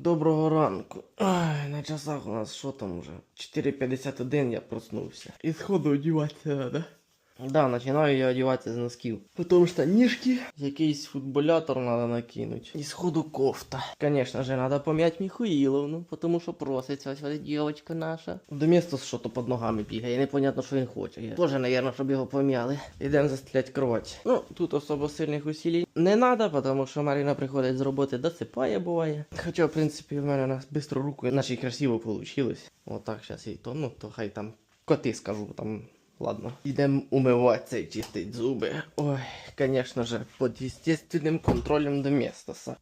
Доброго ранку. Ай, на часах у нас що там уже? 4.51 я проснувся. І сходу одіватися надо. Да, починаю я одіватися з носків. Потім штанішки, якийсь футболятор треба накинути. І сходу кофта. Конечно же, треба пом'ять Міхуїловну, тому що проситься ось дівчинка наша. До міста що-то під ногами бігає, непонятно, що він хоче. Я Тоже, наверное, щоб його пом'яли. Ідемо застелять кровать. Ну, тут особо сильних усилій не треба, тому що Марина приходить з роботи, досипає буває. Хоча, в принципі, в мене на бистру руку, наче красиво вийшло. Отак, зараз і то, ну, то хай там коти скажу, там Ладно, йдемо умиватися і чистить зуби. Ой, конечно же, под естественным контролем Доместоса.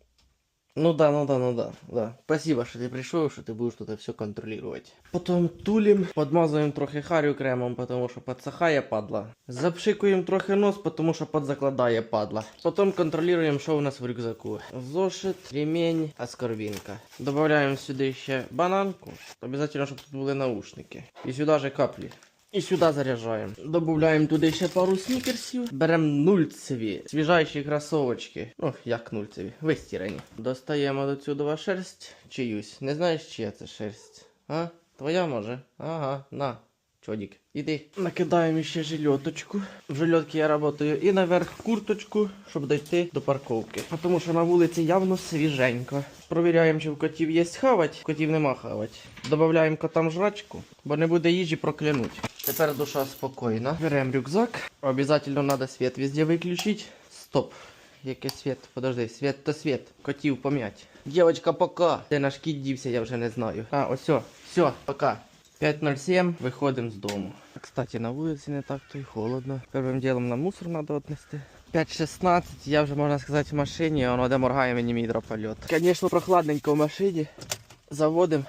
Ну да, ну да, ну да, да. Спасибо, що ти прийшов, що ти будеш тут все контролювати. Потім тулім, подмазуємо трохи харю кремом, тому що підсихає падла. Запшикуємо трохи нос, тому що подзакладає падла. Потім контролюємо, що у нас в рюкзаку. Зошит, ремень, аскорбінка. Добавляємо сюди ще бананку. Обязательно, щоб тут були наушники. І сюди же каплі. І сюди заряджаємо. Добавляємо туди ще пару снікерсів. Беремо нульцеві, свіжайші кросовочки. Ну, як нульцеві, вистірані. Достаємо до цього шерсть чиюсь. Не знаєш, чия це шерсть? А? Твоя може? Ага, на. Чодік, іди. Накидаємо ще жильоточку. В жильотці я працюю і наверх курточку, щоб дійти до парковки. Тому що на вулиці явно свіженько. Провіряємо, чи в котів є хавать, котів нема хавать. Добавляємо котам жрачку, бо не буде їжі проклянуть. Тепер душа спокійна. Беремо рюкзак. Обязательно треба світ везде виключити. Стоп. Який світ? Подожди, світ то світ. Котів пом'ять. Дівочка, пока. Де наш кіт дівся, я вже не знаю. А, ось, все, пока. 5.07, виходимо з дому. Кстати, на вулиці не так то й холодно. Першим ділом нам мусор треба віднести. 5.16, я вже можна сказати в машині, а воно де моргає мені мій дропольот. Звісно, прохладненько в машині. Заводимо.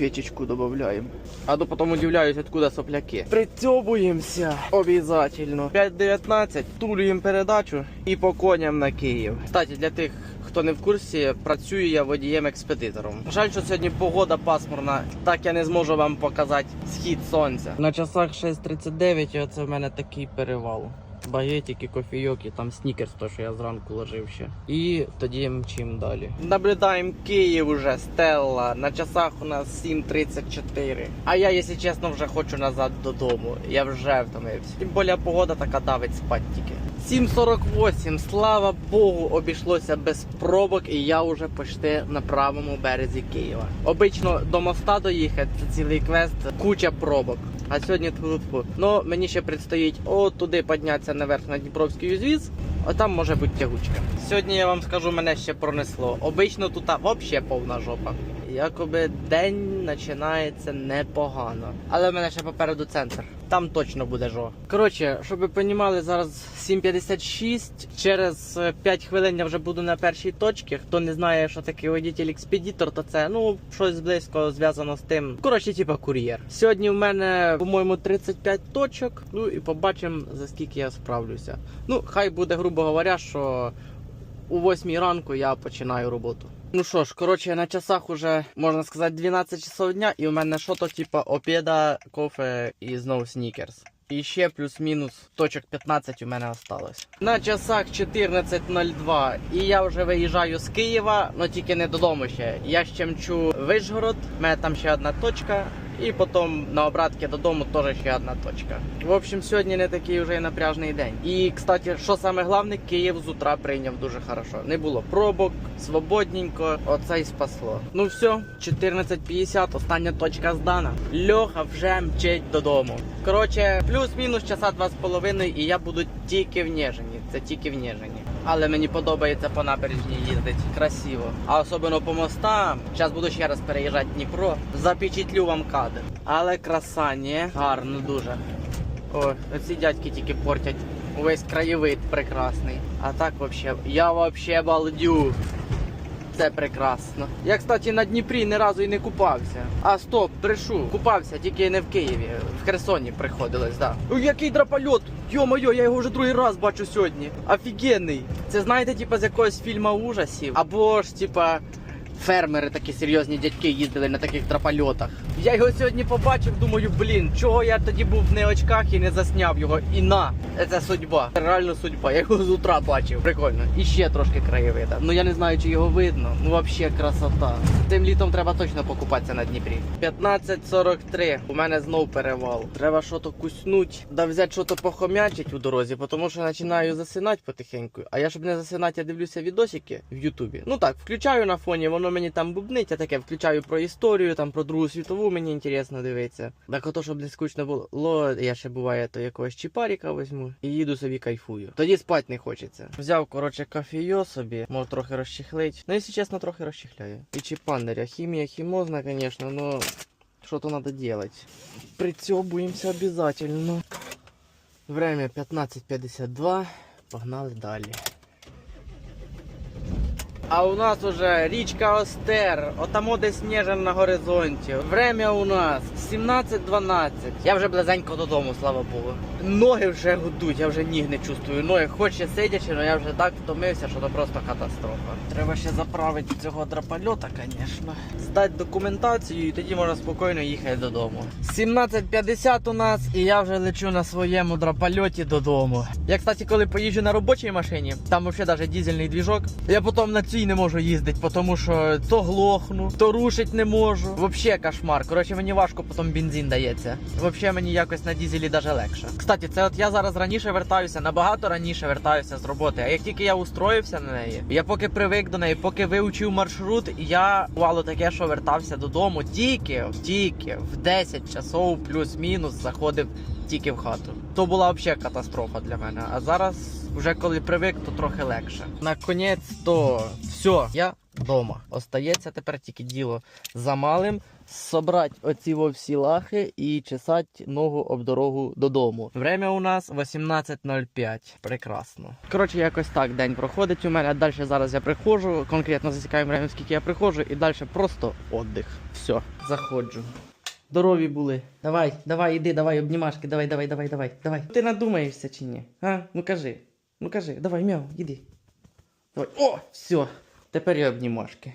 Печечку додаємо. А то потім удивляюсь, откуда сопляки. Прицьобуємося обязательно. 5.19, тулюємо передачу і по коням на Київ. Кстати, для тих, хто не в курсі, працюю я водієм-експедитором. Жаль, що сьогодні погода пасмурна, так я не зможу вам показати схід сонця. На часах 6.39 і оце в мене такий перевал. Багетики, кофійок і там снікерс, то що я зранку ложив ще. І тоді мчим далі. Наблюдаємо Київ уже, Стелла. На часах у нас 7.34. А я, якщо чесно, вже хочу назад додому. Я вже втомився. Тим більше погода така давить спать тільки. 7.48, слава Богу, обійшлося без пробок, і я вже почти на правому березі Києва. Обично до моста доїхати це цілий квест, куча пробок. А сьогодні тьфу-тьфу. Ну, мені ще предстоїть от туди піднятися наверх на Дніпровський узвіз, а там може бути тягучка. Сьогодні я вам скажу, мене ще пронесло. Обично тут взагалі повна жопа. Якоби день починається непогано. Але в мене ще попереду центр. Там точно буде жо. Коротше, щоб ви розуміли, зараз 7.56. Через е, 5 хвилин я вже буду на першій точці. Хто не знає, що таке водитель-експедитор, то це ну щось близько зв'язано з тим. Коротше, типа кур'єр. Сьогодні в мене, по-моєму, 35 точок. Ну і побачимо, за скільки я справлюся. Ну, хай буде, грубо говоря, що у 8 ранку я починаю роботу. Ну що ж, коротше, на часах уже можна сказати 12 часов дня, і у мене що то типа обіда, кофе і знову снікерс. І ще плюс-мінус точок 15 у мене осталось. На часах 14.02 і я вже виїжджаю з Києва, але тільки не додому ще. Я ще мчу Вишгород, у мене там ще одна точка. І потім на обратки додому теж ще одна точка. В общем, сьогодні не такий вже й напряжний день. І, кстати, що саме головне, Київ з утра прийняв дуже хорошо. Не було пробок, свободненько, оце й спасло. Ну все, 14.50, остання точка здана. Льоха вже мчить додому. Коротше, плюс-мінус часа два з половиною, і я буду тільки в Нежині. Це тільки в Нежині. Але мені подобається по набережні їздити красиво. А особливо по мостам. Зараз буду ще раз переїжджати Дніпро. Запечатлю вам кадр. Але краса, ні? Гарно дуже. О, оці дядьки тільки портять. Увесь краєвид прекрасний. А так вообще, я вообще балдю. Це прекрасно. Я, кстати, на Дніпрі ні разу і не купався. А стоп, брешу. Купався, тільки не в Києві. В Херсоні приходилось, да. Ой, який драпольот! Йо-моє, я його вже другий раз бачу сьогодні. Офігенний. Це знаєте, типа з якогось фільму ужасів. Або ж, типа, фермери, такі серйозні дядьки їздили на таких трапольотах. Я його сьогодні побачив, думаю, блін, чого я тоді був в не очках і не засняв його. І на, це судьба. Це реально судьба. Я його з утра бачив. Прикольно. І ще трошки краєвида. Ну я не знаю, чи його видно. Ну взагалі красота. Тим літом треба точно покупатися на Дніпрі. 15.43. У мене знов перевал. Треба що то куснуть, да взяти що то похомячить у дорозі, тому що починаю засинати потихеньку. А я щоб не засинати, я дивлюся відосики в Ютубі. Ну так, включаю на фоні, воно мені там бубнить, я таке включаю про історію, там про Другу світову, мені інтересно дивитися. Так ото, щоб не скучно було, я ще буває, то якогось чіпаріка візьму і їду собі кайфую. Тоді спать не хочеться. Взяв, коротше, кофійо собі, мов трохи розчихлить. Ну, якщо чесно, трохи розчихляє. І чіпандеря. Хімія хімозна, звісно, но що-то треба делать. Прицьобуємося обязательно. Время 15.52. Погнали далі. А у нас уже річка Остер, отамо десь Снежен на горизонті. Время у нас 17.12. Я вже близенько додому, слава Богу. Ноги вже гудуть, я вже ніг не чувствую. Ноги хоч ще сидячи, але я вже так втомився, що це просто катастрофа. Треба ще заправити цього драпольота, звісно. Здати документацію і тоді можна спокійно їхати додому. 17.50 у нас, і я вже лечу на своєму драпольоті додому. Я, кстати, коли поїжджу на робочій машині, там взагалі навіть дізельний двіжок, я потім на цій не можу їздити, тому що то глохну, то рушить не можу. Вообще кошмар. Коротше, мені важко потім бензин дається. Вообще мені якось на дізелі навіть легше. Кстати, це от я зараз раніше вертаюся, набагато раніше вертаюся з роботи. А як тільки я устроївся на неї, я поки привик до неї, поки вивчив маршрут, я бувало таке, що вертався додому тільки, тільки в 10 часов плюс-мінус заходив тільки в хату. То була взагалі катастрофа для мене. А зараз, вже коли привик, то трохи легше. Наконець то все, я вдома. Остається тепер тільки діло за малим. Собрати оці всі лахи і чесати ногу об дорогу додому. Время у нас 18.05. Прекрасно. Коротше, якось так день проходить у мене. Далі зараз я приходжу, конкретно засікаємо время, скільки я приходжу, і далі просто отдих. Все, заходжу. Здорові були. Давай, давай, іди, давай, обнімашки, давай, давай, давай, давай, давай. Ти надумаєшся чи ні? А? Ну кажи. Ну кажи, давай, мяу, іди. Давай. О, все. Тепер і обнімашки.